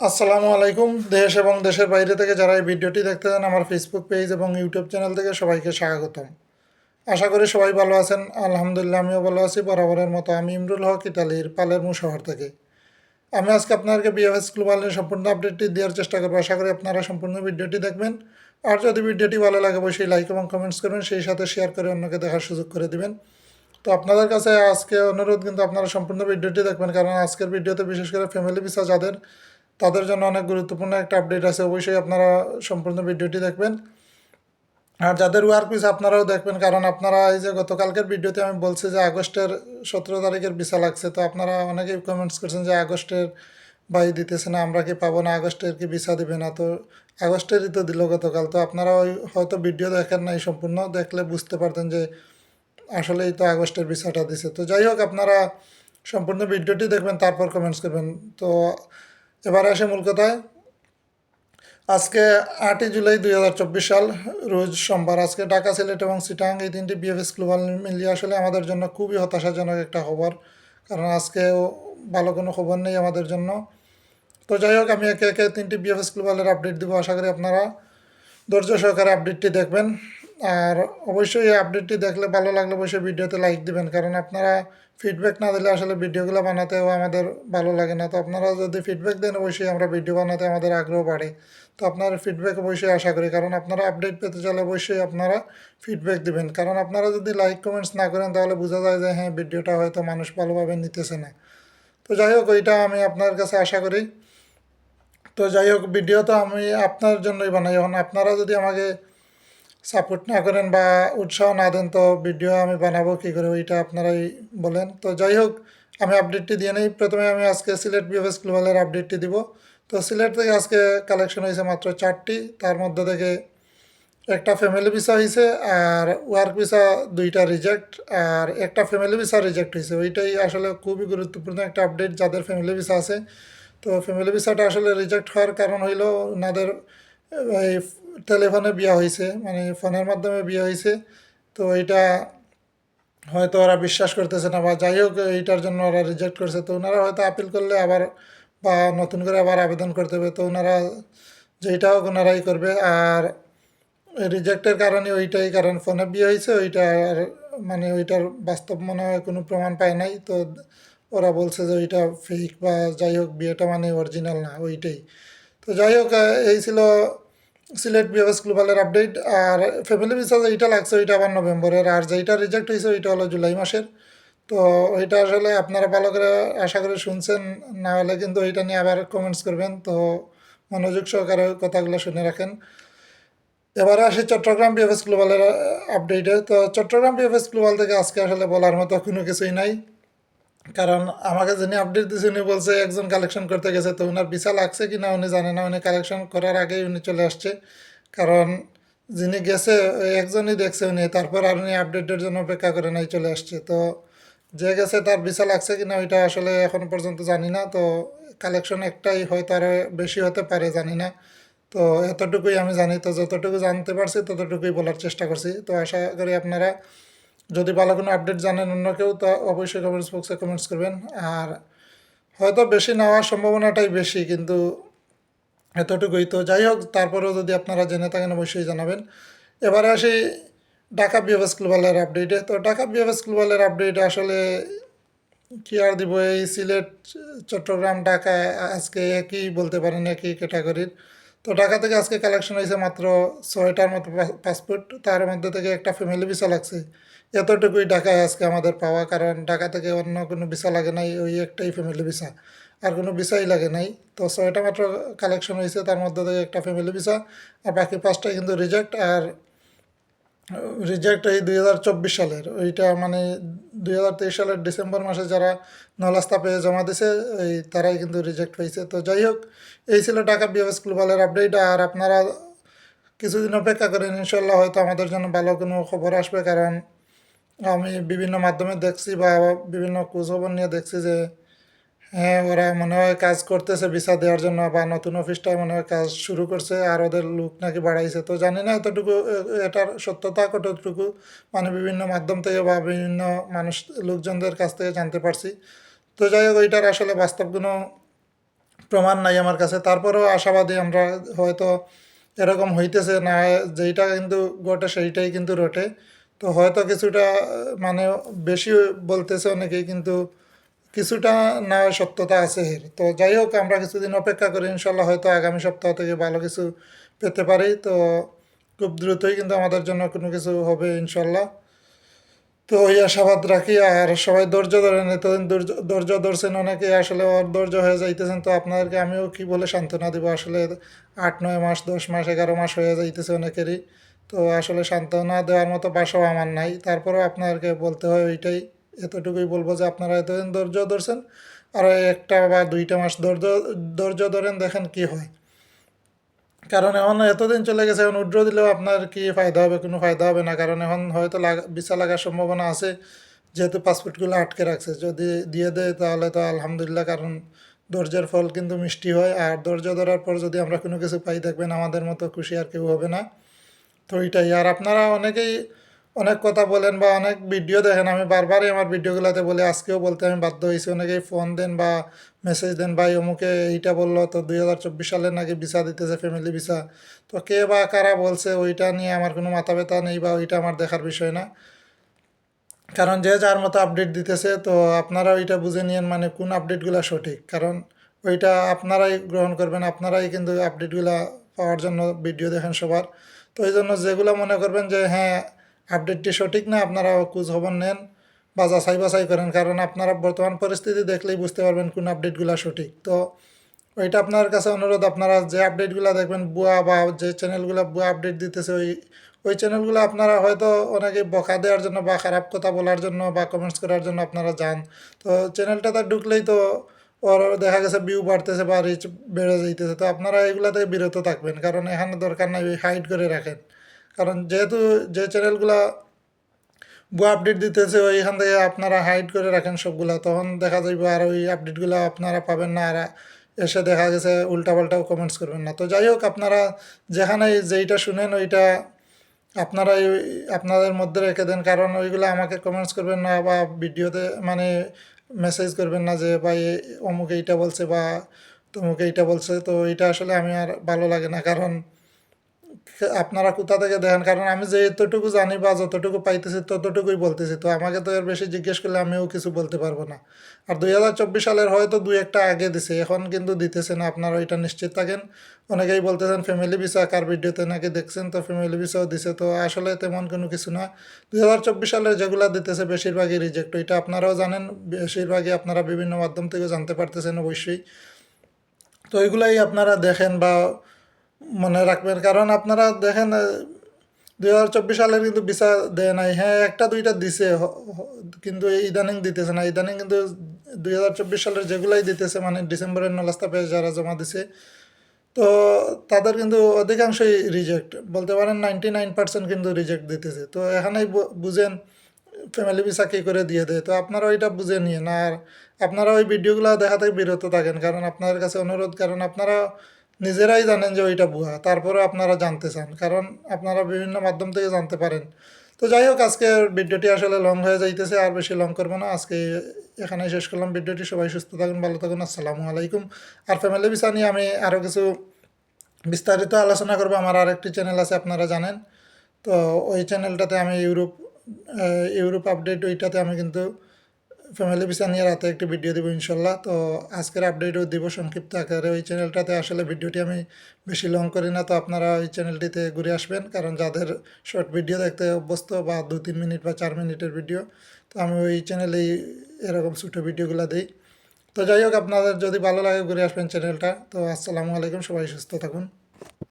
আসসালামু আলাইকুম, দেশ এবং দেশের বাইরে থেকে যারা এই ভিডিওটি দেখতে চান, আমার ফেসবুক পেজ এবং ইউটিউব চ্যানেল থেকে সবাইকে স্বাগতম। আশা করি সবাই ভালো আছেন। আলহামদুলিল্লাহ, আমিও ভালো আছি। বরাবরের মতো আমি ইমরুল হক ইতালির পালেরমু শহর থেকে। আমি আজকে আপনাদেরকে বিএফএস গ্লোবালের সম্পূর্ণ আপডেটটি দেওয়ার চেষ্টা করব। আশা করি আপনারা সম্পূর্ণ ভিডিওটি দেখবেন। আর যদি ভিডিওটি ভালো লাগে, অবশ্যই লাইক এবং কমেন্টস করবেন। সেই সাথে শেয়ার করে অন্যকে দেখার সুযোগ করে দিবেন। তো আপনাদের কাছে আজকে অনুরোধ, কিন্তু আপনারা সম্পূর্ণ ভিডিওটি দেখবেন। কারণ আজকের ভিডিওতে বিশেষ করে ফ্যামিলি ভিসা যাদের তাদের জন্য অনেক গুরুত্বপূর্ণ একটা আপডেট আছে। অবশ্যই আপনারা সম্পূর্ণ ভিডিওটি দেখবেন। আর যাদের ওয়ার্ক পিস আপনারাও দেখবেন, কারণ আপনারা এই যে গতকালকের ভিডিওতে আমি বলছি যে আগস্টের সতেরো তারিখের ভিসা লাগছে। তো আপনারা অনেকেই কমেন্টস করছেন যে আগস্টের বাই দিতেছে না, আমরা কি পাবো না, আগস্টের কি ভিসা দিবে না? তো আগস্টেরই তো দিল গতকাল। তো আপনারা ওই হয়তো ভিডিও দেখেন নাই সম্পূর্ণ, দেখলে বুঝতে পারতেন যে আসলেই তো আগস্টের ভিসাটা দিছে। তো যাই হোক, আপনারা সম্পূর্ণ ভিডিওটি দেখবেন, তারপর কমেন্টস করবেন। তো এবার আসে মূল কথায়। আজকে আটই জুলাই দুই হাজার চব্বিশ সাল, রোজ সোমবার। আজকে ঢাকা, সিলেট এবং সিটাং এই তিনটি বিএফএস গ্লোবাল মিলিয়ে আসলে আমাদের জন্য খুবই হতাশাজনক একটা খবর। কারণ আজকে ভালো কোনো খবর নেই আমাদের জন্য। তো যাই হোক, আমি একে একে তিনটি বিএফএস গ্লোবালের আপডেট দিব। আশা করি আপনারা ধৈর্য সহকারে আপডেটটি দেখবেন। আর অবশ্যই এই আপডেটটি দেখলে ভালো লাগলে অবশ্যই ভিডিওতে লাইক দিবেন। কারণ আপনারা ফিডব্যাক না দিলে আসলে ভিডিওগুলো বানাতেও আমাদের ভালো লাগে না। তো আপনারা যদি ফিডব্যাক দেন, অবশ্যই আমরা ভিডিও বানাতে আমাদের আগ্রহ বাড়ে। তো আপনার ফিডব্যাক অবশ্যই আশা করি। কারণ আপনারা আপডেট পেতে চাইলে অবশ্যই আপনারা ফিডব্যাক দিবেন। কারণ আপনারা যদি লাইক কমেন্টস না করেন, তাহলে বোঝা যায় যে হ্যাঁ ভিডিওটা হয়তো মানুষ ভালোভাবে নিতেছে না। তো যাই হোক ওইটা আমি আপনার কাছে আশা করি। তো যাই হোক ভিডিও তো আমি আপনার জন্যই বানাই। এখন আপনারা যদি আমাকে সাপোর্ট না করেন বা উৎসাহ না দেন, তো ভিডিও আমি বানাবো কী করে, ওইটা আপনারাই বলেন। তো যাই হোক, আমি আপডেটটি দিয়ে নিই। প্রথমে আমি আজকে সিলেট বিএফএস গ্লোবালের আপডেটটি দিব। তো সিলেট থেকে আজকে কালেকশন হয়েছে মাত্র চারটি। তার মধ্যে থেকে একটা ফ্যামিলি ভিসা হয়েছে আর ওয়ার্ক ভিসা দুইটা রিজেক্ট আর একটা ফ্যামিলি ভিসা রিজেক্ট হয়েছে। ওইটাই আসলে খুবই গুরুত্বপূর্ণ একটা আপডেট যাদের ফ্যামিলি ভিসা আছে। তো ফ্যামিলি ভিসাটা আসলে রিজেক্ট হওয়ার কারণ হইল ওনাদের টেলিফোনে বিয়া হয়েছে মানে ফোনের মাধ্যমে বিয়ে হয়েছে, তো এটা হয়তো ওরা বিশ্বাস করতেছে না বা যাই হোক এইটার জন্য ওরা রিজেক্ট করছে। তো ওনারা হয়তো আপিল করলে আবার বা নতুন করে আবার আবেদন করতে হবে। তো ওনারা যেইটা হোক ওনারাই করবে। আর রিজেক্টের কারণে ওইটাই, কারণ ফোনে বিয়ে হয়েছে, ওইটা আর মানে ওইটার বাস্তব মনে হয় কোনো প্রমাণ পায় নাই। তো ওরা বলছে যে ওইটা ফেক বা যাই হোক, বিয়েটা মানে অরিজিনাল না, ওইটাই। তো যাই হোক, এই ছিল সিলেট বিএফএস গ্লোবালের আপডেট আর ফ্যামিলি ভিসা যেইটা লাগছে ওইটা আবার নভেম্বরের, আর যেইটা রিজেক্ট হয়েছে ওইটা হলো জুলাই মাসের। তো ওইটা আসলে আপনারা ভালো করে আশা করে শুনছেন, না হলে কিন্তু ওইটা নিয়ে আবার কমেন্টস করবেন। তো মনোযোগ সহকারে কথাগুলো শুনে রাখেন। এবারে আসি চট্টগ্রাম বিএফএস গ্লোবালের আপডেটে তো চট্টগ্রাম বিএফএস গ্লোবাল থেকে আজকে আসলে বলার মতো কোনো কিছুই নাই। কারণ আমাকে যিনি আপডেট দিয়েছে উনি বলছে একজন কালেকশন করতে গেছে, তো ওনার বিশাল লাগছে কি না উনি জানে না। উনি কালেকশন করার আগেই উনি চলে আসছে। কারণ যিনি গেছে একজনই দেখছে উনি, তারপর আর উনি আপডেটের জন্য অপেক্ষা করে নাই, চলে আসছে। তো যে গেছে তার বিশাল লাগছে কি না ওইটা আসলে এখন পর্যন্ত জানি না। তো কালেকশন একটাই হয়তো আরও বেশি হতে পারে, জানি না। তো এতটুকুই আমি জানি। তো যতটুকু জানতে পারছি, ততটুকুই বলার চেষ্টা করছি। তো আশা করি আপনারা যদি ভালো কোনো আপডেট জানেন অন্য কেউ, তো অবশ্যই কমেন্টস বক্সে কমেন্টস করবেন। আর হয়তো বেশি নেওয়ার সম্ভাবনাটাই বেশি, কিন্তু এতটুকুই। তো যাই হোক, তারপরেও যদি আপনারা জেনে থাকেন, অবশ্যই জানাবেন। এবারে আসি ঢাকা বিএফএস গ্লোবালের আপডেটে তো ঢাকা বিএফএস গ্লোবালের আপডেট আসলে কী আর দিব? এই সিলেট, চট্টগ্রাম, ঢাকা, আজকে একই বলতে পারেন, একই ক্যাটাগরির তো ঢাকা থেকে আজকে কালেকশন হয়েছে মাত্র ছয়টার মতো পাসপোর্ট তার মধ্যে থেকে একটা ফ্যামিলি ভিসা লাগছে। এতটুকুই ঢাকায় আজকে আমাদের পাওয়া, কারণ ঢাকা থেকে অন্য কোনো ভিসা লাগে নাই, ওই একটাই ফ্যামিলি ভিসা। আর কোনো ভিসাই লাগে নাই। তো ছয়টা মাত্র কালেকশন হয়েছে, তার মধ্যে থেকে একটা ফ্যামিলি ভিসা, আর বাকি পাঁচটা কিন্তু রিজেক্ট আর রিজেক্ট এই দুই হাজার চব্বিশ সালের। ওইটা মানে দুই হাজার তেইশ সালের ডিসেম্বর মাসে যারা নলাস্তা পেয়ে জমা দিছে, এই তারাই কিন্তু রিজেক্ট হয়েছে। তো যাই হোক, এই ছিল ঢাকা বিএফএস গ্লোবালের আপডেট আর আপনারা কিছুদিন অপেক্ষা করেন ইনশাল্লাহ হয়তো আমাদের জন্য ভালো কোনো খবর আসবে, কারণ আমি বিভিন্ন মাধ্যমে দেখছি বা বিভিন্ন খোঁজখবর নিয়ে দেখছি যে হ্যাঁ ওরা মনে হয় কাজ করতেছে ভিসা দেওয়ার জন্য বা নতুন অফিসটায় মনে হয় কাজ শুরু করছে আর ওদের লোক নাকি বাড়াইছে। তো জানি না এতটুকু এটার সত্যতা কতটুকু মানে বিভিন্ন মাধ্যম থেকে বা বিভিন্ন মানুষ, লোকজনদের কাছ থেকে জানতে পারছি। তো যাই হোক, ওইটার আসলে বাস্তব কোনো প্রমাণ নাই আমার কাছে। তারপরেও আশাবাদী আমরা হয়তো এরকম হইতেছে, না যেইটা কিন্তু ঘটে সেইটাই কিন্তু রটে। তো হয়তো কিছুটা মানে বেশি বলতেছে অনেকেই, কিন্তু কিছুটা না সত্যতা আছে এর। তো যাই হোক, আমরা কিছুদিন অপেক্ষা করি, ইনশাল্লাহ হয়তো আগামী সপ্তাহ থেকে ভালো কিছু পেতে পারি। তো খুব দ্রুতই কিন্তু আমাদের জন্য কোনো কিছু হবে, ইনশাল্লাহ। তো ওই আশাবাদ রাখি, আর সবাই ধৈর্য ধরেন, এতদিন ধৈর্য ধরছেন অনেকে, আসলে অধৈর্য হয়ে যাইতেছেন, তো আপনাদেরকে আমিও কি বলে সান্ত্বনা দিব? আসলে আট, নয় মাস, দশ মাস, এগারো মাস হয়ে যাইতেছে অনেকেরই। তো আসলে সান্ত্বনা দেওয়ার মতো বাসাও আমার নাই। তারপরেও আপনাদেরকে বলতে হয় ওইটাই। এতটুকুই বলব যে আপনারা এতদিন ধৈর্য ধরছেন, আর একটা বা দুইটা মাস ধৈর্য ধৈর্য ধরেন, দেখেন কি হয়। কারণ এখন এতদিন চলে গেছে, এখন উড্র দিলেও আপনার কি ফায়দা হবে, কোনো ফায়দা হবে না। কারণ এখন হয়তো লাগা, ভিসা লাগার সম্ভাবনা আছে, যেহেতু পাসপোর্টগুলো আটকে রাখছে। যদি দিয়ে দেয়, তাহলে তো আলহামদুলিল্লাহ, কারণ ধৈর্যের ফল কিন্তু মিষ্টি হয়। আর ধৈর্য ধরার পর যদি আমরা কোনো কিছু পাই, দেখবেন আমাদের মতো খুশি আর কেউ হবে না। তো এইটাই আর আপনারা অনেকেই অনেক কথা বলেন বা অনেক ভিডিও দেখেন। আমি বারবারই আমার ভিডিওগুলোতে বলি, আজকেও বলতে আমি বাধ্য হয়েছি। অনেকেই ফোন দেন বা মেসেজ দেন, ভাই, অমুকে এইটা বলল তো, দুই হাজার চব্বিশ সালে নাকি ভিসা দিতেছে ফ্যামিলি ভিসা। তো কে বা কারা বলছে, ওইটা নিয়ে আমার কোনো মাথা ব্যথা নেই বা ওইটা আমার দেখার বিষয় না। কারণ যে যার মতো আপডেট দিতেছে, তো আপনারা ওইটা বুঝে নিয়েন মানে কোন আপডেটগুলো সঠিক। কারণ ওইটা আপনারাই গ্রহণ করবেন, আপনারাই কিন্তু আপডেটগুলো পাওয়ার জন্য ভিডিও দেখেন সবার। তো এই জন্য যেগুলো মনে করবেন যে হ্যাঁ আপডেটটি সঠিক না আপনারা খোঁজ খবর নেন বা যাচাই বাছাই করেন, কারণ আপনারা বর্তমান পরিস্থিতি দেখলেই বুঝতে পারবেন কোন আপডেটগুলো সঠিক। তো ওইটা আপনার কাছে অনুরোধ, আপনারা যে আপডেটগুলো দেখবেন, বুয়া বা যে চ্যানেলগুলো বুয়া আপডেট দিতেছে, ওই ওই চ্যানেলগুলো আপনারা হয়তো অনেকে বকা দেওয়ার জন্য বা খারাপ কথা বলার জন্য বা কমেন্টস করার জন্য আপনারা যান। তো চ্যানেলটা চ্যানেলটাতে ঢুকলেই তো দেখা গেছে ভিউ বাড়তেছে, বা রিচ বেড়ে যাইতেছে। তো আপনারা এগুলা থেকে বিরত থাকবেন, কারণ এখানে দরকার নাই হাইড করে রাখেন। কারণ যেহেতু যে চ্যানেলগুলা বুয়া আপডেট দিতেছে, ওইখান থেকে আপনারা হাইড করে রাখেন সবগুলা। তখন দেখা যাইবে আর ওই আপডেটগুলো আপনারা পাবেন না, আর এসে দেখা গেছে উল্টাপাল্টাও কমেন্টস করবেন না। তো যাই হোক, আপনারা যেখানে যেইটা শুনেন, ওইটা আপনারা আপনাদের মধ্যে রেখে দেন। কারণ ওইগুলো আমাকে কমেন্টস করবেন না, বা ভিডিওতে মানে মেসেজ করবেন না যে, ভাই, অমুক এইটা বলছে বা তমুক এইটা বলছে। তো এটা আসলে আমি আর ভালো লাগে না। কারণ আপনারা কোথা থেকে দেখেন? কারণ আমি যে এতটুকু জানি বা যতটুকু পাইতেছি, ততটুকুই বলতেছি। তো আমাকে তো এর বেশি জিজ্ঞেস করলে আমিও কিছু বলতে পারব না। আর দুই হাজার চব্বিশ সালের হয়তো দুই একটা আগে দিছে, এখন কিন্তু দিতেছে না। আপনারা ওইটা নিশ্চিত থাকেন। অনেকেই বলতেছেন, ফ্যামিলি ভিসা, কার ভিডিওতে নাকি দেখছেন? তো ফ্যামিলি ভিসাও দিছে। তো আসলে তেমন কোনো কিছু না। দুই হাজার চব্বিশ সালের যেগুলো দিতেছে, বেশিরভাগই রিজেক্ট ওইটা আপনারাও জানেন, বেশিরভাগই আপনারা বিভিন্ন মাধ্যম থেকে জানতে পারতেছেন অবশ্যই। তো ওইগুলাই আপনারা দেখেন বা মনে রাখবেন, কারণ আপনারা দেখেন দুই হাজার চব্বিশ সালের কিন্তু ভিসা দেয় নাই। হ্যাঁ একটা দুইটা দিছে কিন্তু ইদানিং দিতেছে না। ইদানিং কিন্তু দুই হাজার চব্বিশ সালের যেগুলাই দিতেছে মানে ডিসেম্বরের নলাস্তা পেয়ে যারা জমা দিছে, তো তাদের কিন্তু অধিকাংশই রিজেক্ট বলতে পারেন নাইনটি নাইন পার্সেন্ট কিন্তু রিজেক্ট দিতেছে। তো এখানেই বুঝেন ফ্যামিলি ভিসা কী করে দিয়ে দেয়? তো আপনারা ওইটা বুঝে নিন আর আপনারা ওই ভিডিওগুলো দেখা থেকে বিরত থাকেন, কারণ আপনাদের কাছে অনুরোধ, কারণ আপনারা নিজেরাই জানেন যে ওইটা ভুয়া তারপরে আপনারা জানতে চান, কারণ আপনারা বিভিন্ন মাধ্যম থেকে জানতে পারেন। তো যাই হোক, আজকে ভিডিওটি আসলে লং হয়ে যাইতেছে, আর বেশি লং করব না। আজকে এখানে শেষ করলাম। ভিডিওটি সবাই সুস্থ থাকুন, ভালো থাকুন। আসসালামু আলাইকুম। আর ফ্যামিলি ভিসা নিয়ে আমি আরও কিছু বিস্তারিত আলোচনা করব। আমার আরেকটি চ্যানেল আছে, আপনারা জানেন। তো ওই চ্যানেলটাতে আমি ইউরোপ ইউরোপ আপডেট ওইটাতে আমি কিন্তু ফ্যামিলি ভিসা নিয়ে রাতে একটি ভিডিও দেবো ইনশাল্লাহ। তো আজকের আপডেটও দিব সংক্ষিপ্ত আকারে। ওই চ্যানেলটাতে আসলে ভিডিওটি আমি বেশি লং করি না, তো আপনারা ওই চ্যানেলটিতে ঘুরে আসবেন। কারণ যাদের শর্ট ভিডিও দেখতে অভ্যস্ত বা দু তিন মিনিট বা চার মিনিটের ভিডিও তো আমি ওই চ্যানেলেই এরকম ছোটো ভিডিওগুলো দিই। তো যাই হোক, আপনাদের যদি ভালো লাগে ঘুরে আসবেন চ্যানেলটা তো আসসালামু আলাইকুম, সবাই সুস্থ থাকুন।